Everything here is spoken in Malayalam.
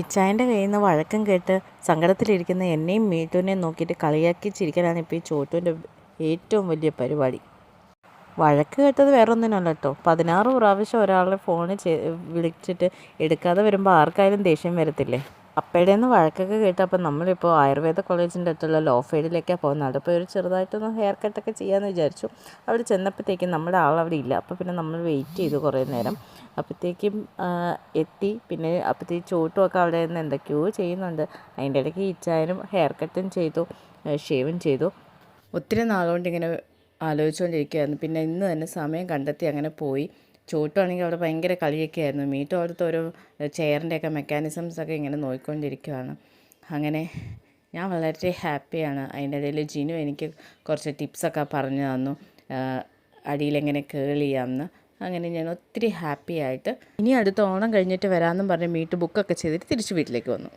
ഇച്ചായന്റെ കയ്യിൽ നിന്ന് വഴക്കം കേട്ട് സങ്കടത്തിലിരിക്കുന്ന എന്നെയും മീട്ടുവിനെയും നോക്കിയിട്ട് കളിയാക്കി ചിരിക്കലാണ് ഇപ്പോൾ ഈ ചോട്ടുവിന്റെ ഏറ്റവും വലിയ പരിപാടി. വഴക്ക് കേട്ടത് വേറെ ഒന്നിനല്ല കേട്ടോ. പതിനാറ് പ്രാവശ്യം ഒരാളെ ഫോണിൽ വിളിച്ചിട്ട് എടുക്കാതെ വരുമ്പോൾ ആർക്കായാലും ദേഷ്യം വരത്തില്ലേ? അപ്പയുടെ നിന്ന് വഴക്കൊക്കെ കേട്ടപ്പോൾ നമ്മളിപ്പോൾ ആയുർവേദ കോളേജിന്റെ അടുത്തുള്ള ലോ ഫീൽഡിലേക്കാണ് പോകുന്നത്. അപ്പോൾ ഒരു ചെറുതായിട്ടൊന്ന് ഹെയർ കട്ടൊക്കെ ചെയ്യാമെന്ന് വിചാരിച്ചു. അവിടെ ചെന്നപ്പോഴത്തേക്കും നമ്മുടെ ആൾ അവിടെ ഇല്ല. അപ്പോൾ പിന്നെ നമ്മൾ വെയിറ്റ് ചെയ്തു കുറേ നേരം. അപ്പോഴത്തേക്കും എത്തി. പിന്നെ അപ്പോഴത്തേക്ക് ചോട്ടുമൊക്കെ അവിടെ നിന്ന് എന്തൊക്കെയോ ചെയ്യുന്നുണ്ട്. അതിന്റെ ഇടയ്ക്ക് ഇച്ചായനും ഹെയർ കട്ടും ചെയ്തു ഷേവും ചെയ്തു. ഒത്തിരി നാളുകൊണ്ട് ഇങ്ങനെ ആലോചിച്ചുകൊണ്ടിരിക്കുകയായിരുന്നു പിന്നെ ഇന്ന് തന്നെ സമയം കണ്ടെത്തി അങ്ങനെ പോയി. ചോട്ടുവാണെങ്കിൽ അവിടെ ഭയങ്കര കളിയൊക്കെ ആയിരുന്നു മീറ്റ് അവിടുത്തെ ഓരോ ചെയറിന്റെയൊക്കെ മെക്കാനിസംസ് ഒക്കെ ഇങ്ങനെ നോക്കിക്കൊണ്ടിരിക്കുകയാണ് അങ്ങനെ ഞാൻ വളരെ ഹാപ്പിയാണ്. അതിന്റെ ഇടയിൽ ജിനു എനിക്ക് കുറച്ച് ടിപ്സൊക്കെ പറഞ്ഞു തന്നു. അടിയിലെങ്ങനെ കേൾ ചെയ്യാമെന്ന്. അങ്ങനെ ഞാൻ ഒത്തിരി ഹാപ്പി ആയിട്ട് ഇനി അടുത്ത ഓണം കഴിഞ്ഞിട്ട് വരാമെന്നും പറഞ്ഞ് മീറ്റ് ബുക്കൊക്കെ ചെയ്തിട്ട് തിരിച്ച് വീട്ടിലേക്ക് വന്നു.